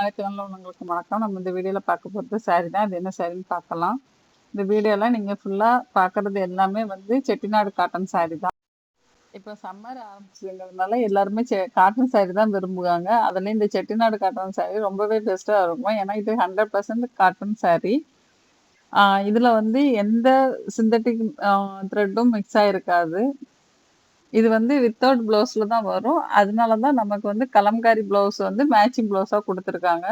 அனைத்து நல்லவங்களுக்கு வணக்கம். நம்ம இந்த வீடியோவில் பார்க்க போகிறது சாரி தான். அது என்ன சாரின்னு பார்க்கலாம். இந்த வீடியோவில் நீங்கள் ஃபுல்லாக பார்க்குறது எல்லாமே வந்து செட்டிநாடு காட்டன் சாரி தான். இப்போ சம்மர் ஆரம்பிச்சதுங்கிறதுனால எல்லாருமே செ காட்டன் சாரி தான் விரும்புவாங்க. அதில் இந்த செட்டிநாடு காட்டன் சாரி ரொம்பவே பெஸ்ட்டாக இருக்கும். ஏன்னா இது ஹண்ட்ரட் பர்சன்ட் காட்டன் சாரி இதில் வந்து எந்த சிந்தட்டிக் த்ரெட்டும் மிக்ஸ் ஆகிருக்காது இது வந்து வித்தவுட் ப்ளவுஸில் தான் வரும். அதனால தான் நமக்கு வந்து கலம்காரி ப்ளவுஸ் வந்து மேட்சிங் ப்ளவுஸாக கொடுத்துருக்காங்க.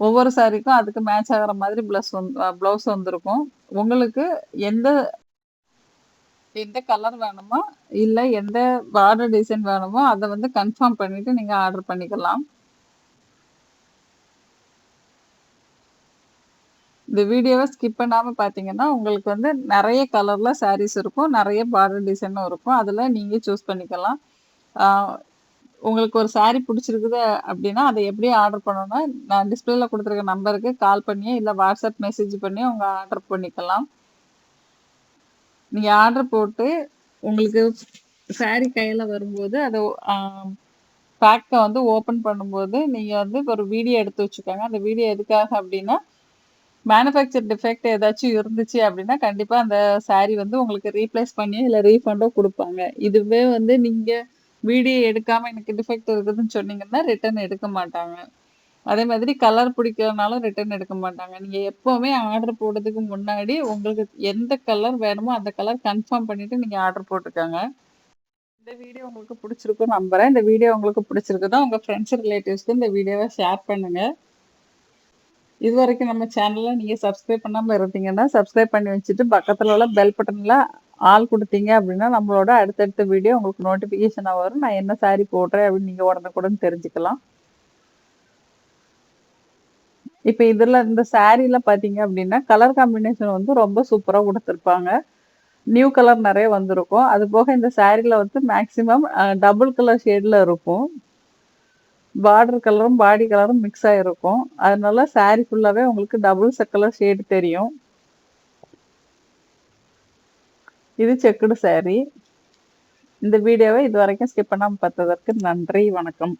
ஒவ்வொரு சாரிக்கும் அதுக்கு மேட்ச் ஆகிற மாதிரி ப்ளஸ் வந்து ப்ளவுஸ் வந்திருக்கும். உங்களுக்கு எந்த எந்த கலர் வேணுமோ இல்லை எந்த பார்டர் டிசைன் வேணுமோ அதை வந்து கன்ஃபார்ம் பண்ணிவிட்டு நீங்கள் ஆர்டர் பண்ணிக்கலாம். இந்த வீடியோவை ஸ்கிப் பண்ணாமல் பார்த்தீங்கன்னா உங்களுக்கு வந்து நிறைய கலரில் சாரீஸ் இருக்கும் நிறைய பார்டர் டிசைனும் இருக்கும். அதில் நீங்கள் சூஸ் பண்ணிக்கலாம். உங்களுக்கு ஒரு சாரீ பிடிச்சிருக்குது அப்படின்னா அதை எப்படி ஆர்டர் பண்ணணும்னா நான் டிஸ்பிளேல கொடுத்துருக்க நம்பருக்கு கால் பண்ணியே இல்லை வாட்ஸ்அப் மெசேஜ் பண்ணி உங்கள் ஆர்டர் பண்ணிக்கலாம். நீங்கள் ஆர்டர் போட்டு உங்களுக்கு சாரீ கையில் வரும்போது அதை பேக்கை வந்து ஓப்பன் பண்ணும்போது நீங்கள் வந்து ஒரு வீடியோ எடுத்து வச்சுக்கோங்க. அந்த வீடியோ எதுக்காக அப்படின்னா மேனுஃபேக்சர் டிஃபெக்ட் ஏதாச்சும் இருந்துச்சு அப்படின்னா கண்டிப்பாக அந்த சாரீ வந்து உங்களுக்கு ரீப்ளேஸ் பண்ணி இல்லை ரீஃபண்டோ கொடுப்பாங்க. இதுவே வந்து நீங்கள் வீடியோ எடுக்காமல் எனக்கு டிஃபெக்ட் இருக்குதுன்னு சொன்னீங்கன்னா ரிட்டர்ன் எடுக்க மாட்டாங்க. அதே மாதிரி கலர் பிடிக்கிறதுனாலும் ரிட்டர்ன் எடுக்க மாட்டாங்க. நீங்கள் எப்போவுமே ஆர்டர் போடுறதுக்கு முன்னாடி உங்களுக்கு எந்த கலர் வேணுமோ அந்த கலர் கன்ஃபார்ம் பண்ணிவிட்டு நீங்கள் ஆர்டர் போட்டுக்கோங்க இந்த வீடியோ உங்களுக்கு பிடிச்சிருக்கும் நம்புகிறேன் இந்த வீடியோ உங்களுக்கு பிடிச்சிருக்குதான் உங்கள் ஃப்ரெண்ட்ஸ் ரிலேட்டிவ்ஸ்க்கு இந்த வீடியோவை ஷேர் பண்ணுங்கள் இது வரைக்கும் நம்ம சேனலில் நீங்கள் சப்ஸ்கிரைப் பண்ணாமல் இருந்தீங்கன்னா சப்ஸ்கிரைப் பண்ணி வச்சுட்டு பக்கத்தில் உள்ள பெல் பட்டனில் ஆள் கொடுத்தீங்க அப்படின்னா நம்மளோட அடுத்தடுத்த வீடியோ உங்களுக்கு நோட்டிஃபிகேஷனாக வரும். நான் என்ன சாரி போடுறேன் அப்படின்னு நீங்கள் உடனுக்குடன் தெரிஞ்சுக்கலாம். இப்போ இதில் இந்த சாரியில் பார்த்தீங்க அப்படின்னா கலர் காம்பினேஷன் வந்து ரொம்ப சூப்பராக கொடுத்துருப்பாங்க. நியூ கலர் நிறைய வந்திருக்கும். அது போக இந்த சாரியில் வந்து மேக்ஸிமம் டபுள் கலர் ஷேடில் இருக்கும். பார்டர் கலரும் பாடி கலரும் மிக்ஸ் ஆகிருக்கும் அதனால சாரீ ஃபுல்லாகவே உங்களுக்கு டபுள் கலர் ஷேடு தெரியும். இது செக்குடு சாரீ இந்த வீடியோவை இது வரைக்கும் ஸ்கிப் பண்ணாமல் பார்த்ததற்கு நன்றி வணக்கம்.